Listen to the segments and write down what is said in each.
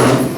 เ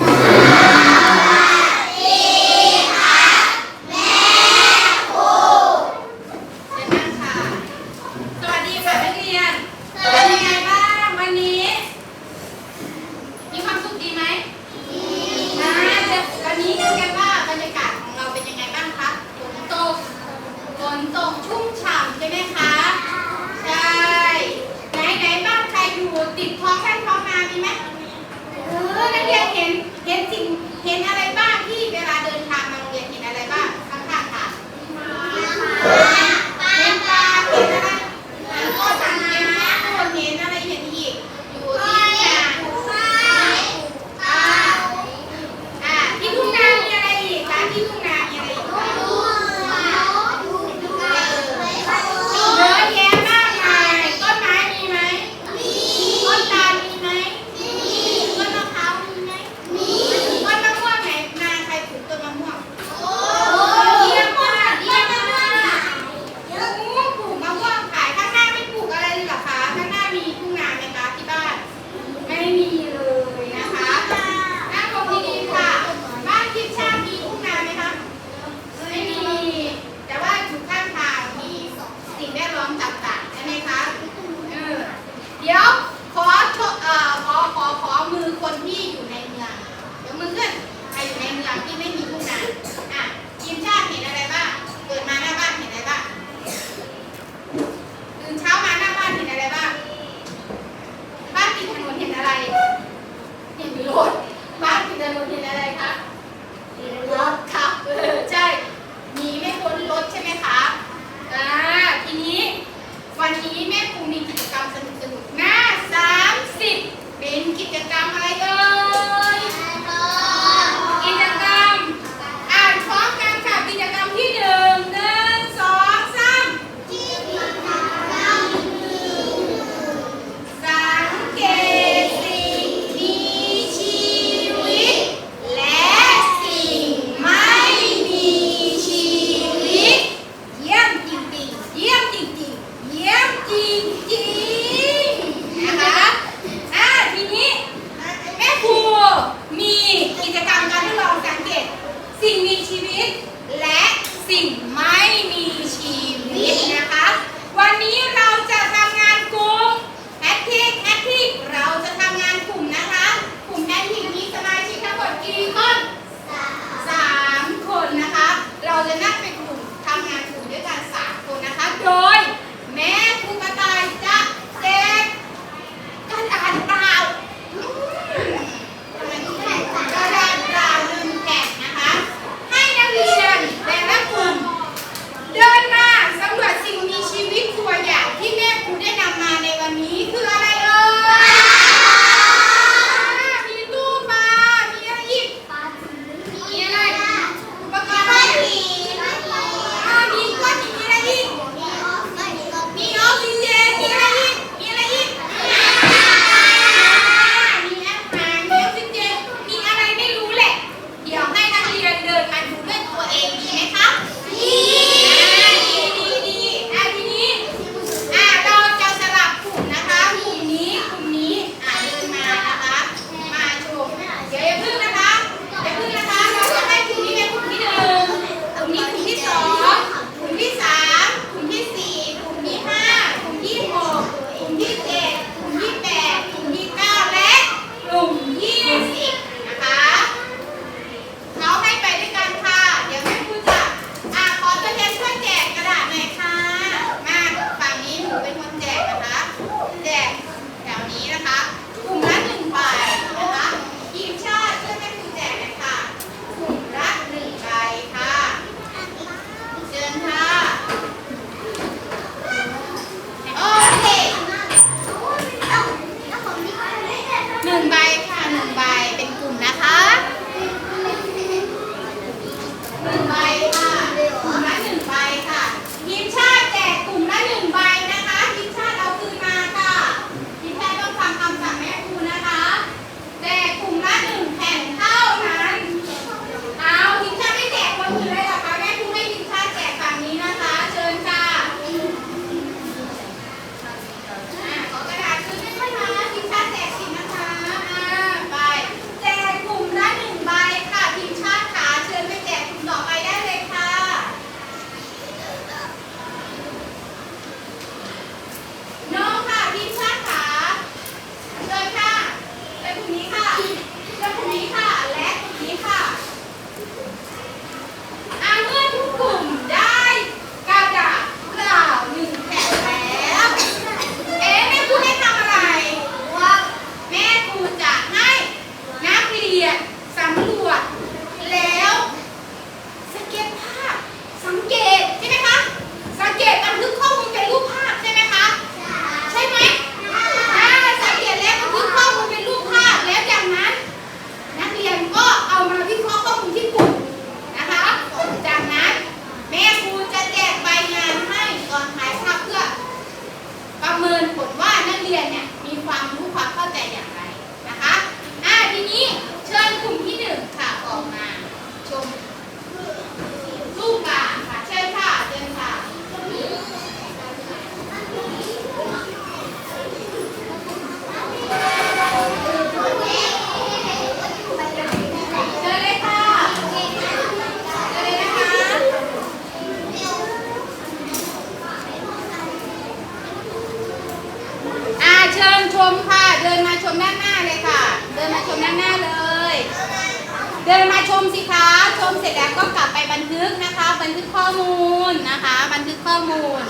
มูลนะคะ บันทึกข้อมูล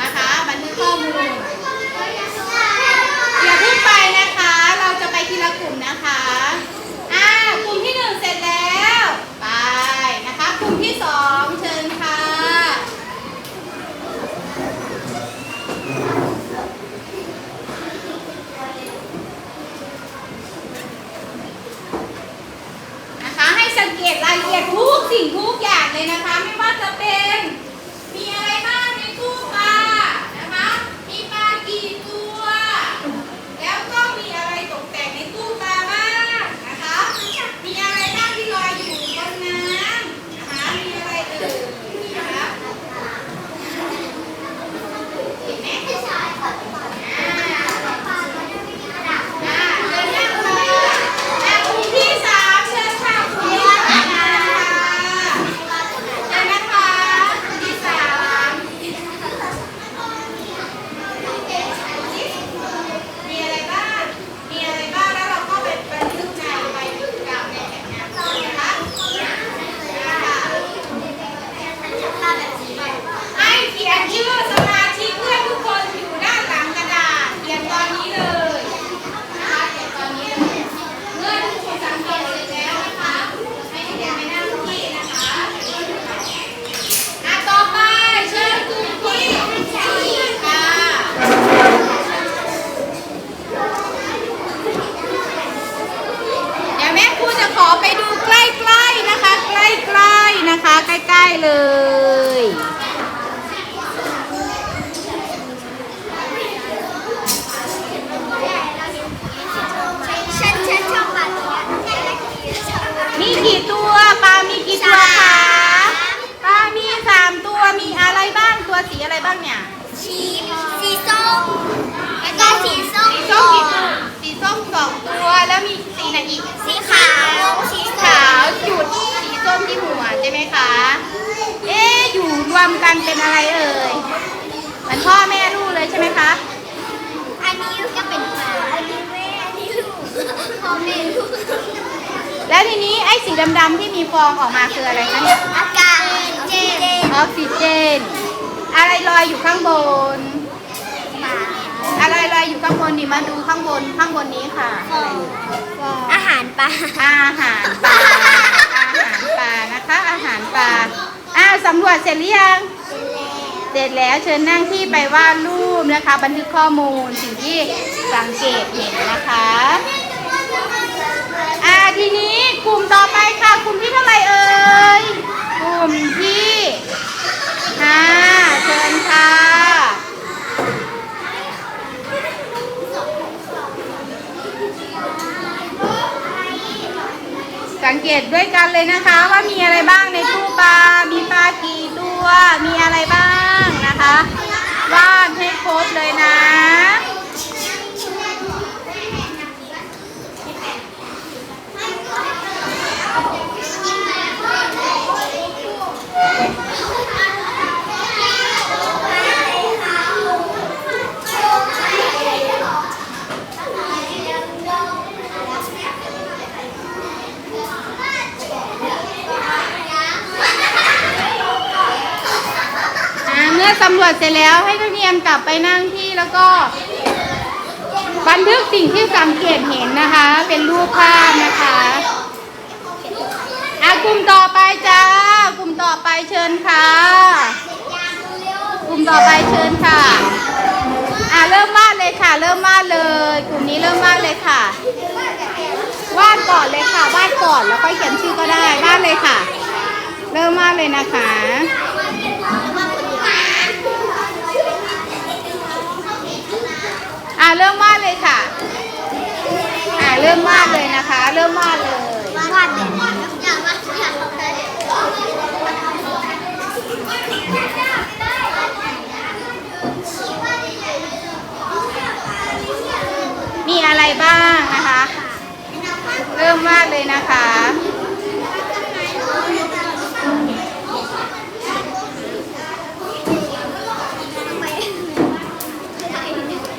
นะคะ บันทึกข้อมูลอย่าเพิ่งไปนะคะ เราจะไปทีละกลุ่มนะคะอ่ากลุ่มที่หนึ่งเสร็จแล้ว ไปนะคะ กลุ่มที่สองเชิญค่ะ นะคะ เอียดรายละเอียดทุกสิ่งทุกอย่างเลยนะคะ ไม่ว่าจะเป็น มีอะไรบ้างในตู้ปลานะคะ มีปลากี่ตัว แล้วก็มีอะไรตกแต่งในตู้ปลาบ้างนะคะ มีอะไรบ้างที่ลอยอยู่บนน้ำนะคะ มีอะไรเอ่ยนะคะเห็นไหมอ่าเชิญนั่งเลยอะกลุ่มที่สามเชิญค่ะกลุ่มที่สามค่ะเชิญนะคะกลุ่มที่สามมีอะไรบ้าง มีอะไรบ้างแล้วเราก็ไปบันทึกในใบกิจกรรมในแผนงานนะคะนะคะให้เขียนชื่อสมาชิกเพื่อนทุกคนอยู่ด้านหลังกระดาษเขียนตอนนี้เลยนะคะเขียนตอนนี้เลยเมื่อทุกคนสังเกตเสร็จแล้วนะคะ ให้เขียนไปนั่งที่นะคะอะต่อไปเชิญกลุ่มที่สี่ค่ะ เดี๋ยวแม่ครูจะขอไปดูใกล้ๆนะคะ ใกล้ๆนะคะ ใกล้ๆ เลย ฉันฉันชอบปลาตัวเนี้ย มีกี่ตัวปลามีกี่ตัวคะปลามีสามตัวมีอะไรบ้างตัวสีอะไรบ้างเนี่ย สีสีส้มแล้วก็สีส้ม สีส้มกี่ตัวสีส้มสองตัวแล้วมีสีไหนอีก สีขาวสี สีขาวจุดสีส้มที่หัวใช่ไหมคะ เอ๊ะอยู่รวม กันเป็นอะไรเอ่ยเหมือนพ่อแม่ลูกเลยใช่ไหมคะ อันนี้ก็เป็นปลาอันนี้แม่อันนี้ลูกพ่อแม่ลูกแล้วทีนี้ไอ้สีดำๆที่มีฟองออกมาคืออะไรคะเนี่ยอากาศเจนออกซิเจน อะไรลอยอยู่ข้างบนปลาอะไรลอยอยู่ข้างบนนี่มาดูข้างบนข้างบนนี้ค่ะ อาหารปลา อาหารปลา อาหารปลานะคะ อาหารปลา อ้าวสำรวจเสร็จหรือยัง เสร็จแล้วเชิญนั่งที่ไปวาดรูปนะคะ บันทึกข้อมูลสิ่งที่สังเกตเห็นนะคะอ่าทีนี้กลุ่มต่อไปค่ะกลุ่มที่เท่าไหร่เอ่ยกลุ่มที่ห้าเชิญค่ะสังเกตด้วยกันเลยนะคะว่ามีอะไรบ้างในตู้ปลา มีปลากี่ตัว มีอะไรบ้าง วาดให้ครบเลยนะ สำรวจเสร็จแล้วให้นักเรียนกลับไปนั่งที่แล้วก็ บันทึกสิ่งที่สังเกตเห็นนะคะ เป็นรูปภาพนะคะอะกลุ่มต่อไปจ้ากลุ่มต่อไปเชิญค่ะ กลุ่มต่อไปเชิญค่ะอะเริ่มวาดเลยค่ะ เริ่มวาดเลย กลุ่มนี้เริ่มวาดเลยค่ะวาดก่อนเลยค่ะวาดก่อนแล้วค่อยเขียนชื่อก็ได้วาดเลยค่ะ เริ่มวาดเลยนะคะ อ่าเริ่มวาดเลยค่ะ อ่าเริ่มวาดเลยนะคะ เริ่มวาดเลยวาดแบบอยาวาดอยากได้มีอะไรบ้างนะคะ เริ่มวาดเลยนะคะ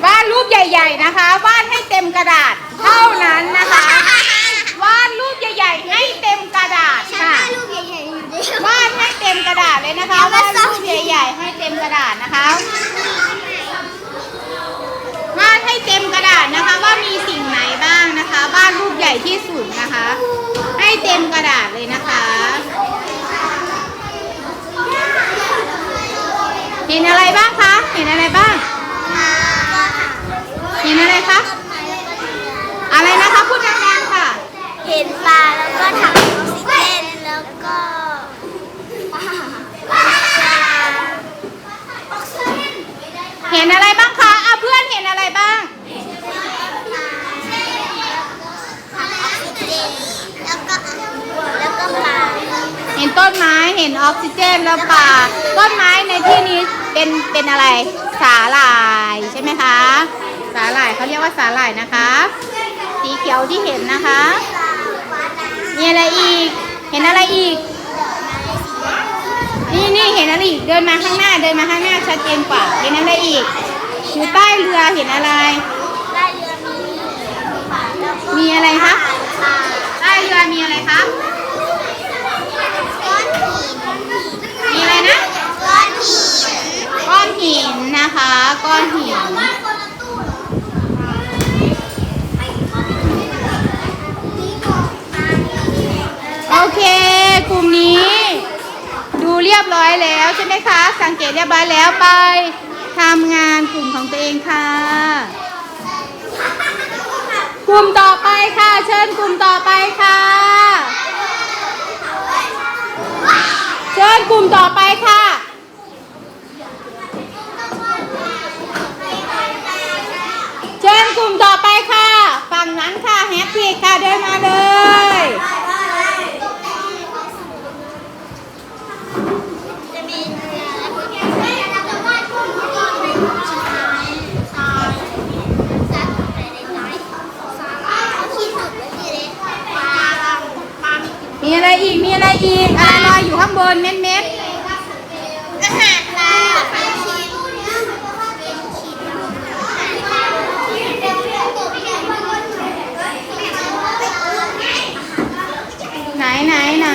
วาดรูปใหญ่ๆนะคะ วาดให้เต็มกระดาษเท่านั้นนะคะ วาดรูปใหญ่ๆให้เต็มกระดาษฉันค่ะ ได้รูปใหญ่ๆอยู่ดีวาดให้เต็มกระดาษเลยนะคะวาดรูปใหญ่ๆให้เต็มกระดาษนะคะวาดให้เต็มกระดาษนะคะ ว่ามีสิ่งไหนบ้างนะคะวาดรูปใหญ่ที่สุดนะคะ ให้เต็มกระดาษเลยนะคะ เห็นอะไรบ้างคะ เห็นอะไรบ้าง เห็นอะไร คะ อะไรนะคะพูดดังๆค่ะ เห็นปลาแล้วก็ถังออกซิเจนแล้วก็ปลาปลาเห็นอะไรบ้างคะอะเพื่อนเห็นอะไรบ้างถังออกซิเจนแล้วก็แล้วก็ปลาเห็นต้นไม้เห็นออกซิเจนแล้วป่า ต้นไม้ในที่นี้เป็นเป็นอะไรสาหร่ายใช่ไหมคะ สาหร่ายเขาเรียกว่าสาหร่ายนะคะสีเขียวที่เห็นนะคะ มีอะไรอีก เห็นอะไรอีก นี่นี่เห็นอะไรอีก เดินมาข้างหน้า เดินมาข้างหน้าชัดเจนกว่า เห็นอะไรอีก อยู่ใต้เรือเห็นอะไรได้เรือมีปลาแล้วก็มีอะไรคะปลาใต้เรือมีอะไรคะก้อนหินมีอะไรนะ ก้อนหิน ก้อนหินนะคะ ก้อนหิน โอเค กลุ่มนี้ ดูเรียบร้อยแล้วใช่ไหมคะ สังเกตเรียบร้อยแล้วไปทำงานกลุ่มของตัวเองค่ะ กลุ่มต่อไปค่ะ เชิญกลุ่มต่อไปค่ะ เชิญกลุ่มต่อไปค่ะ เชิญกลุ่มต่อไปค่ะ ฝั่งนั้นค่ะแฮปปี้ค่ะเดินมาเลย จะมีเรือแล้วก็จะวาดรูปที่เป็นทรายทรายสัตว์อะไรในทรายทรายเขาขีดจุดไว้ที่เล็กปลาปลา มีอะไรอีก มีอะไรอีก อะไรลอยอยู่ข้างบนเม็ดเม็ด อาหารปลาเป็นขีดเป็นขีด ไหนไหนไหน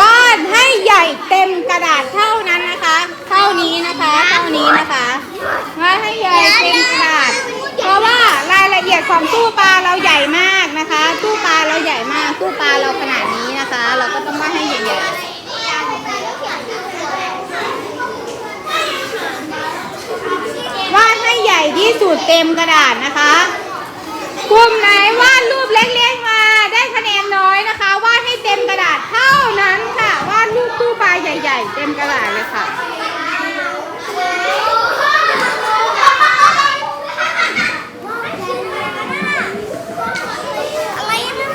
วาดให้ใหญ่เต็มกระดาษเท่านั้นนะคะ เท่านี้นะคะ เท่านี้นะคะวาดให้ใหญ่เต็มกระดาษเพราะว่ารายละเอียดของตู้ปลาเราใหญ่มากนะคะ ตู้ปลาเราใหญ่มาก ตู้ปลาเราขนาดนี้นะคะ เราก็ต้องวาดให้ใหญ่ๆวาดให้ใหญ่ที่สุดเต็มกระดาษนะคะกลุ่มไหนวาดรูปเล็กๆมาได้คะแนนน้อยนะคะวาดให้เต็มกระดาษเท่านั้นค่ะวาดรูปตู้ปลาใหญ่ ๆ เต็มกระดาษเลยค่ะ อะไรนะ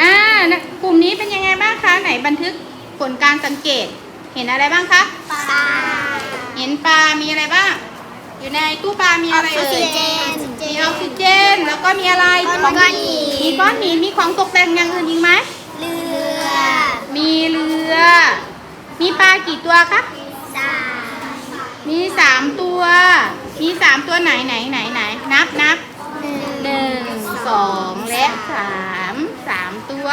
อ่านะกลุ่มนี้เป็นยังไงบ้างคะ ไหนบันทึกผลการสังเกต เห็นอะไรบ้างคะ ปลา เห็นปลา มีอะไรบ้าง อยู่ในตู้ปลา มีอะไรเอ่ยมีออกซิเจน แล้วก็มีอะไรก้อนหินมีก้อนหินมีของตกแต่งอย่างอื่นอีกไหมเรือ มีเรือ มีปลากี่ตัวคะสามมีสามตัว มีสามตัวไหนไหนไหนไหนนับนับหนึ่งหนึ่งสองและสามสามตัว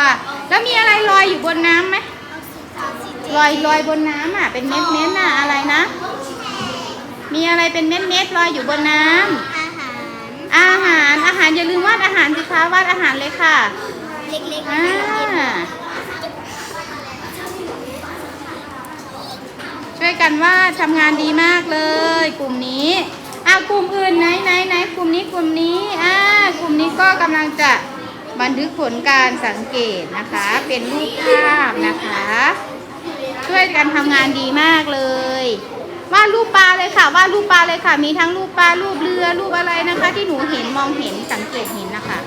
แล้วมีอะไรลอยอยู่บนน้ำไหมลอยลอยบนน้ำอะ เป็นเม็ดเม็ดน่ะอะไรนะ มีอะไรเป็นเม็ดเม็ดลอยอยู่บนน้ำอาหารอาหารอาหารอย่าลืมวาดอาหารสิคะวาดอาหารเลยค่ะเล็กๆอ่าช่วยกันวาดทำงานดีมากเลย กลุ่มนี้อะกลุ่มอื่นไหนไหนไหนกลุ่มนี้กลุ่มนี้อ่ากลุ่มนี้ก็กำลังจะบันทึกผลการสังเกตนะคะ เป็นรูปภาพนะคะ ช่วยกันทำงานดีมากเลย วาดรูปปลาเลยค่ะวาดรูปปลาเลยค่ะ มีทั้งรูปปลารูปเรือรูปอะไรนะคะ ที่หนูเห็นมองเห็นสังเกตเห็นนะคะ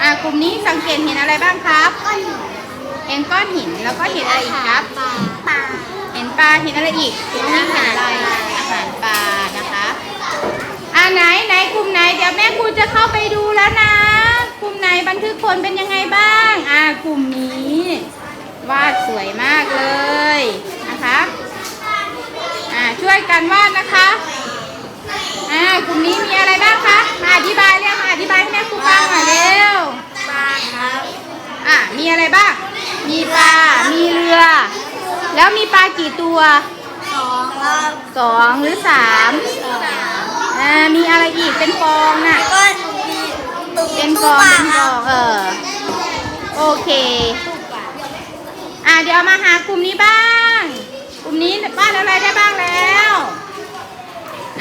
อ่ากลุ่มนี้สังเกตเห็นอะไรบ้างครับก้อนหินเห็นก้อนหินแล้วก็เห็นอะไรอีกครับปลาเห็นปลาเห็นอะไรอีกเห็นอาหารอะไรอาหารปลานะคะอ่าไหนไหนกลุ่มไหน เดี๋ยวแม่ครูจะเข้าไปดูแล้วนะ กลุ่มไหนบันทึกคนเป็นยังไงบ้าง อ่ากลุ่ม บ้าง มีปลา มีเรือ แล้วมีปลากี่ตัวสองสองหรือสามอ่ามีอะไรอีกเป็นฟองน่ะเป็นฟองเป็นฟองเออโอเค อ่าเดี๋ยวมาหากลุ่มนี้บ้าง กลุ่มนี้บ้านอะไรได้บ้างแล้ว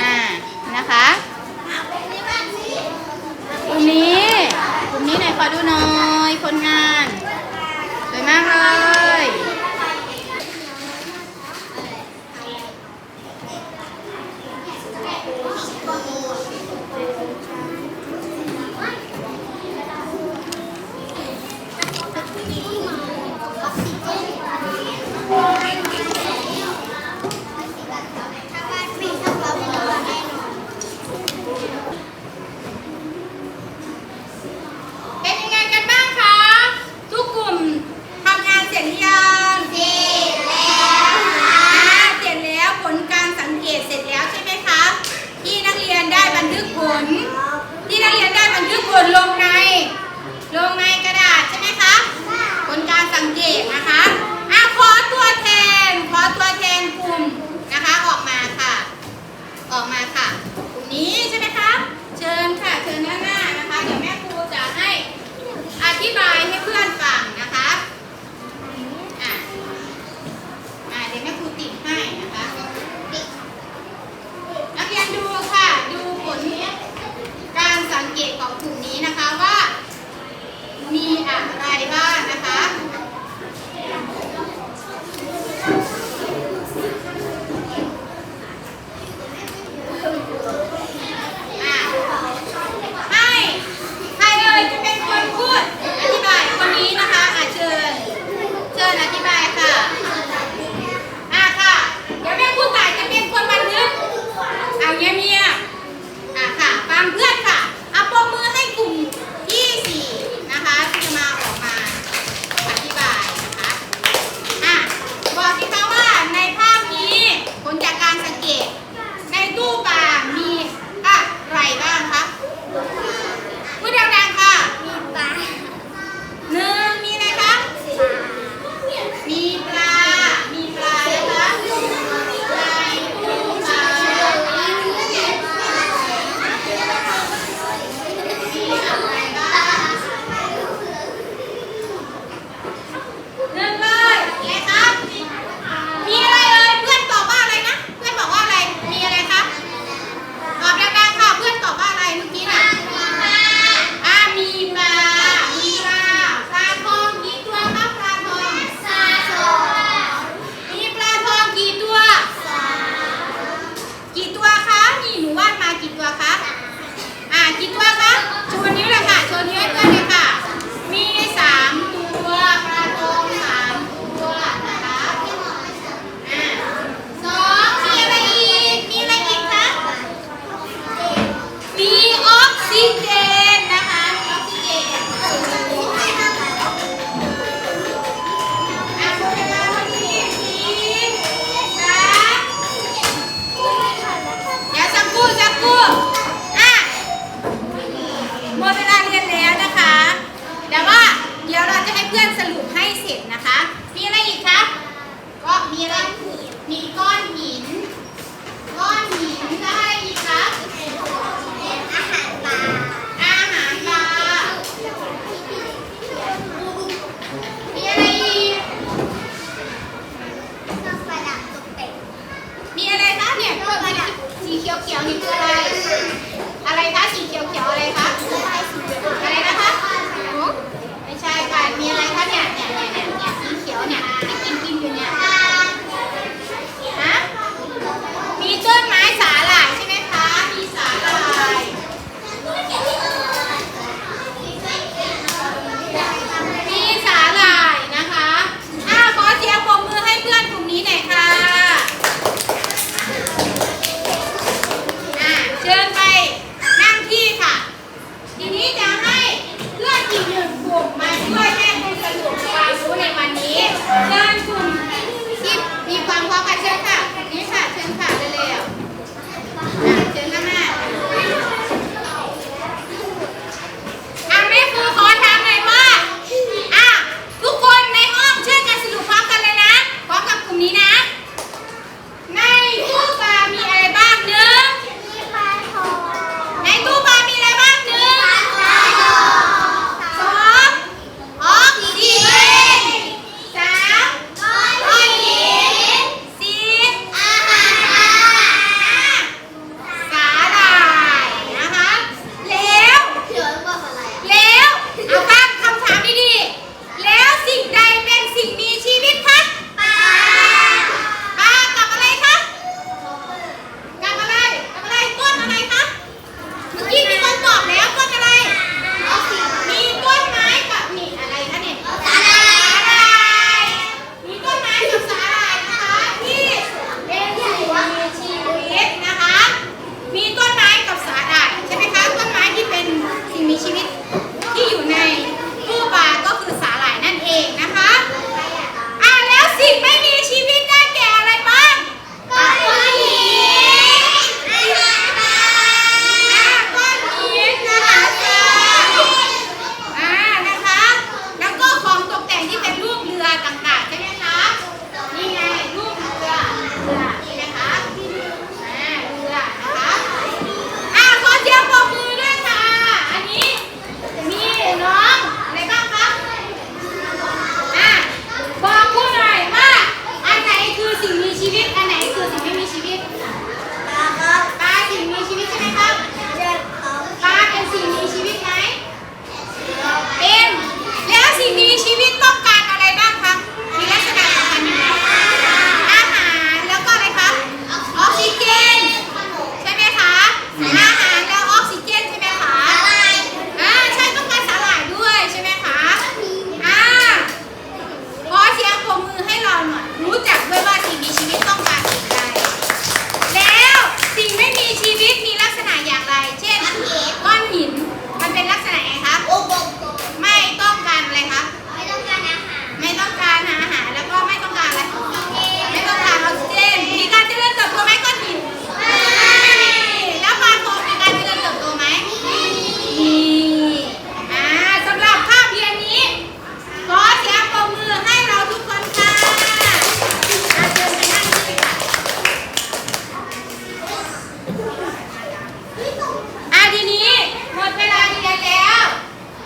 อ่านะคะกลุ่มนี้กลุ่มนี้ไหนขอดูหน่อยคนงาน วมากเลย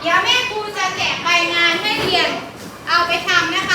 เดี๋ยวแม่ครูจะแจกใบงานให้เรียนเอาไปทำนะคะ